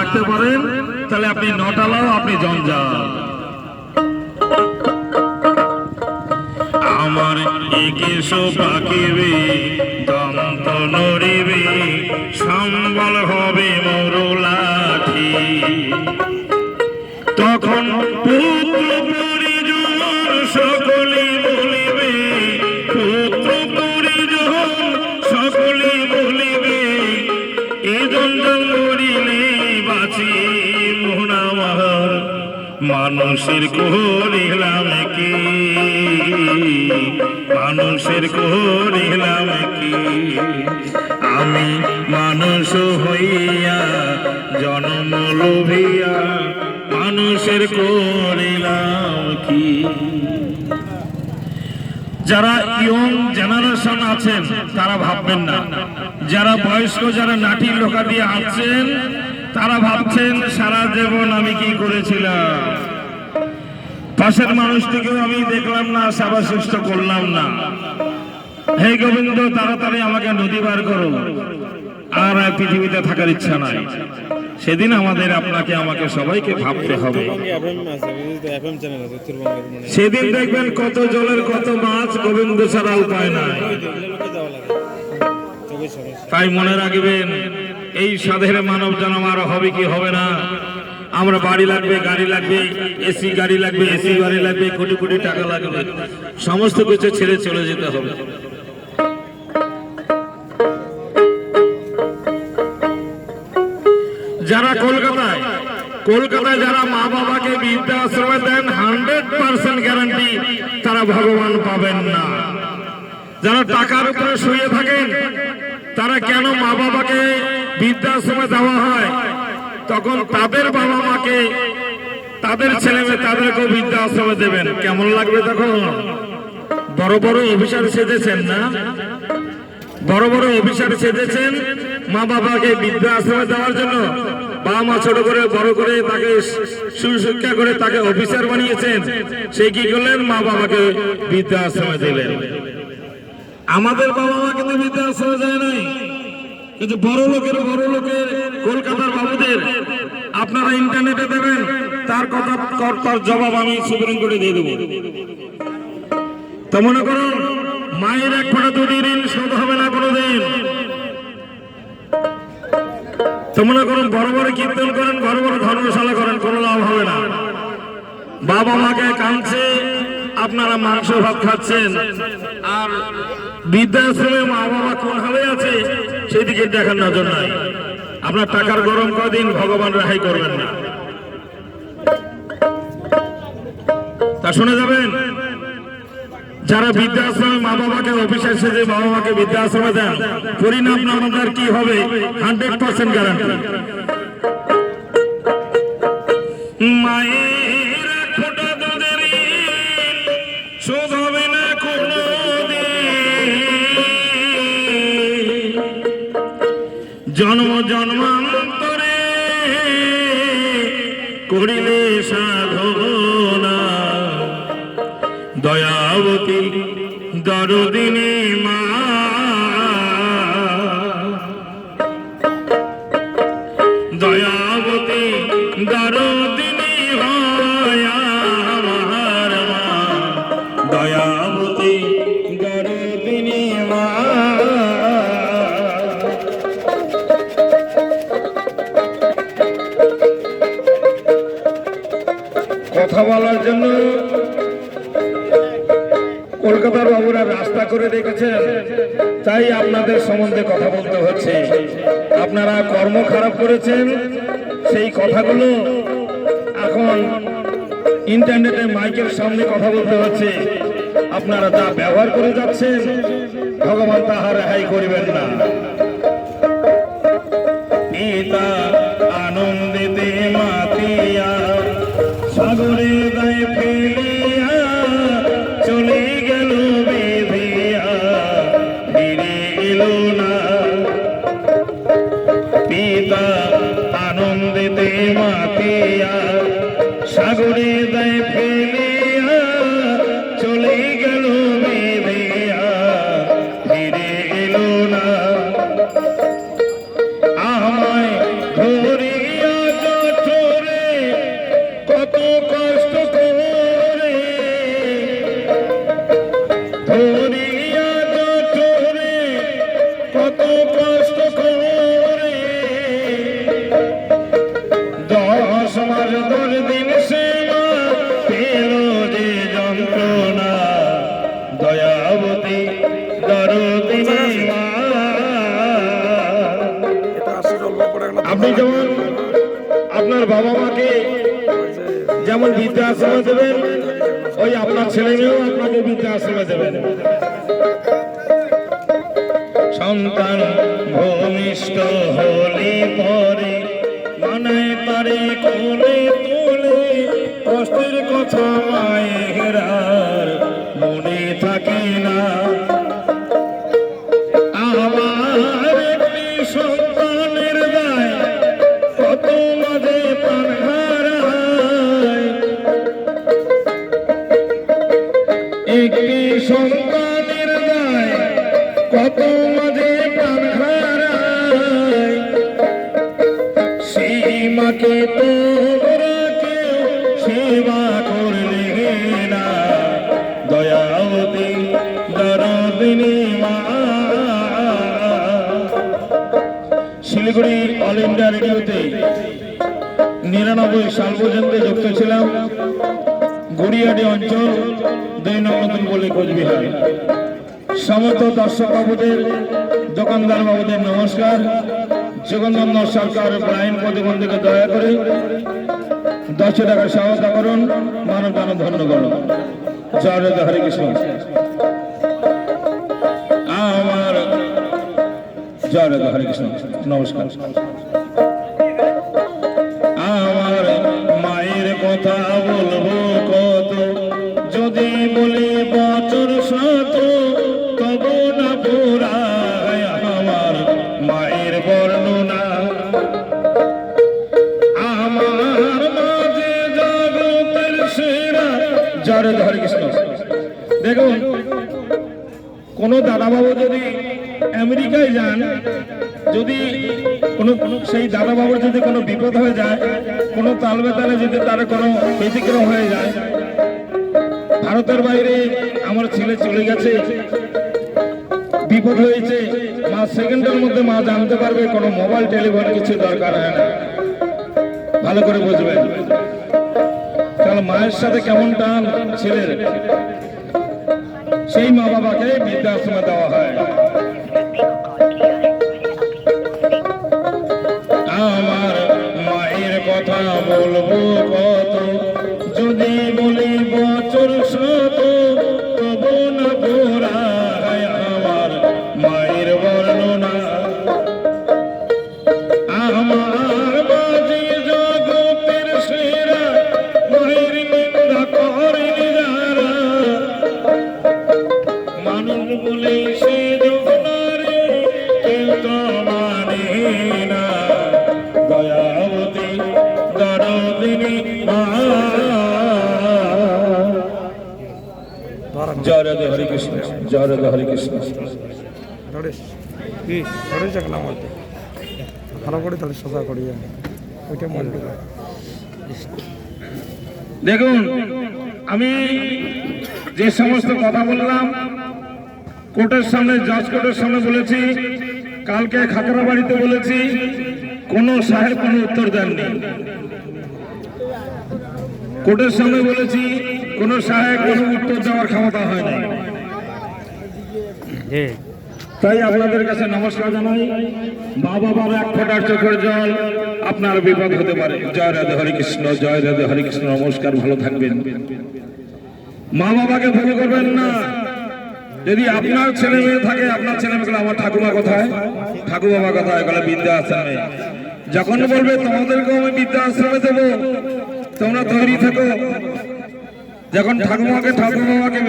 রাখতে পারেন, তাহলে আপনি নটালাও, আপনি জঞ্জাল। আমার একেশ পাকিবে দন্ত নড়িবে সম্বল হবে মরুলাঠি। লাঠি তখন পুত্র মানুষের করিলাম কি মানুষের করিলাম কি আমি মানুষ হইয়া, জন্ম লোভিয়া, মানুষের করিলাম কি যারা ইয়ং জেনারেশন আছেন, তারা ভাববেন না। যারা বয়স্ক, যারা নাটি লোকা দিয়ে আছেন তারা ভাবছেন, সারা জীবন আমি কি করেছিলাম? পাশের মানুষটিকেও আমি দেখলাম না সেবা সুস্থ করলাম না। হে গোবিন্দ, তাড়াতাড়ি আমাকে নদী বার করো। আর পৃথিবীতে থাকার ইচ্ছা নাই। সেদিন আমাদের আপনাকে, আমাকে সবাইকে ভাবতে হবে। সেদিন দেখবেন কত জলের, কত মাছ গোবিন্দ ছাড়া উপায় নাই। তাই মনে রাখবেন, এই সাধের মানব জন্ম আর হবে কি হবে না? আমরা বাড়ি লাগবে, গাড়ি লাগবে, এসি, গাড়ি লাগবে, এসি, গাড়ি লাগবে, কোটি কোটি টাকা লাগবে। সমস্ত কিছু ছেড়ে চলে যেতে হবে। যারা কলকাতায় কলকাতায় যারা মা বাবাকে বিদ্যা আশ্রমে দেন, হান্ড্রেড পার্সেন্ট গ্যারান্টি তারা ভগবান পাবেন না। যারা টাকার উপরে শুয়ে থাকেন, তারা কেন মা বাবাকে বৃদ্ধাশ্রমে দেওয়া হয়? তখন তাদের বাবা মাকে, তাদের ছেলে মেয়ে তাদেরকেও বৃদ্ধাশ্রমে দেবেন। কেমন লাগবে তখন? বড় বড় অফিসার সেজেছেন না? বড় বড় অফিসার সেজেছেন মা বাবাকে বৃদ্ধাশ্রমে দেওয়ার জন্য। বাবা মা ছোট করে, বড় করে তাকে সুশিক্ষা করে তাকে অফিসার বানিয়েছেন। সে কি করলেন? মা বাবাকে বৃদ্ধাশ্রমে দিলেন আমাদের বাবা মা কিন্তু বৃদ্ধাশ্রমে যায় নাই। কিন্তু বড় লোকের বড় লোকের কলকাতার বাবুদের, আপনারা ইন্টারনেটে দেবেন, তার কথা তার জবাব আমি সুপ্রিম কোর্টে দিয়ে দেবো। তো মনে করুন, মায়ের এক ফোঁটা দুটি ঋণ শোধ হবে না কোনোদিন। তো মনে করুন, বড় বড় কীর্তন করেন, বড় বড় ধর্মশালা করেন, কোনো লাভ হবে না। বাবা মাকে কাঁদছে, আপনারা মাংস ভাত খাচ্ছেন। আর বৃদ্ধাশ্রমে মা বাবা কোন হালে আছে? সেদিকে দেখার নজর নাই। আপনার টাকার গরম কদিন ভগবান রেহাই করবেন না। তা শুনে যাবেন, যারা বৃদ্ধাশ্রমে মা বাবাকে অফিসে এসে যে বাবা মাকে বৃদ্ধাশ্রমে দেন, পরিণাম আমাদের কি হবে? হান্ড্রেড পার্সেন্ট গ্যারান্টি মায়ের করিলে সাধনা। দয়াবতী দরদিনী মা জন্য কলকাতার বাবুরা রাস্তা করে রেখেছেন। তাই আপনাদের সম্বন্ধে কথা বলতে হচ্ছে। আপনারা কর্ম খারাপ করেছেন, সেই কথাগুলো এখন ইন্টারনেটে মাইকের সামনে কথা বলতে হচ্ছে। আপনারা তা ব্যবহার করে যাচ্ছেন, ভগবান তাহা রেহাই করিবেন না। দেয় আপনি যেমন আপনার বাবা মাকে যেমন বৃদ্ধাশ্রমে দেবেন, ওই আপনার ছেলে মেয়েও আপনাকে বৃদ্ধাশ্রমে দেবেন। সন্তান ভূমিষ্ঠ হলি পরে, মানায় তারে কোলে তোলে, কষ্টের কথা সাল যুক্ত ছিলাম। গড়িয়াডি অঞ্চল দুই নতুন বলে কোচবিহার। সমস্ত দর্শক বাবুদের, দোকানদার বাবুদের নমস্কার। জগন্নাথ সরকার আইন প্রতিবন্ধীকে দয়া করে দশ টাকা সহায়তা করুন মানব দান ধন্য করুন জয় হরে কৃষ্ণ। আমার জয় হরে কৃষ্ণ। নমস্কার। জয় হরে কৃষ্ণ। দেখুন, কোন দাদাবাবু যদি আমেরিকায় যান, যদি কোনো সেই দাদাবাবুর যদি কোনো বিপদ হয়ে যায়, কোনো তাল বেতালে যদি তার কোনো ব্যতিক্রম হয়ে যায়, ভারতের বাইরে আমার ছেলে চলে গেছে, বিপদ হয়েছে, মা সেকেন্ডের মধ্যে মা জানতে পারবে কোনো মোবাইল টেলিফোন কিছু দরকার হয় না। ভালো করে বুঝবেন। তাহলে মায়ের সাথে কেমন টান ছেলের? সেই মা বাবাকে বৃদ্ধাশ্রমে দেওয়া হয়। আমার মায়ের কথা বলব। দেখুন, আমি যে সমস্ত কথা বললাম, কোর্টের সামনে, জজ কোর্টের সামনে বলেছি, কালকে খাতরা বাড়িতে বলেছি, কোন সাহেব কোনো উত্তর দেননি। কোর্টের সামনে বলেছি, কোন সাহেব কোনো উত্তর দেওয়ার ক্ষমতা হয় না তাই আপনাদের কাছে নমস্কার জানাই। মা বাবার এক ফোটার চোখের জল আপনার বিপদ হতে পারে। জয় রাধে হরে কৃষ্ণ, জয় রাধে হরে কৃষ্ণ, নমস্কার, ভালো থাকবেন। মা বাবাকে ভুল করবেন না। যদি আপনার ছেলে মেয়ে থাকে, আপনার ছেলে মেয়ে আমার ঠাকুমা কোথায়? ঠাকুর বাবা কোথায়? বলে বিদ্যা আশ্রমে যখন বলবে তোমাদেরকে আমি বিদ্যা আশ্রমে দেবো। তোমরা তৈরি থাকো। যখন ঠাকুমাকে ঠাকুর বাবাকে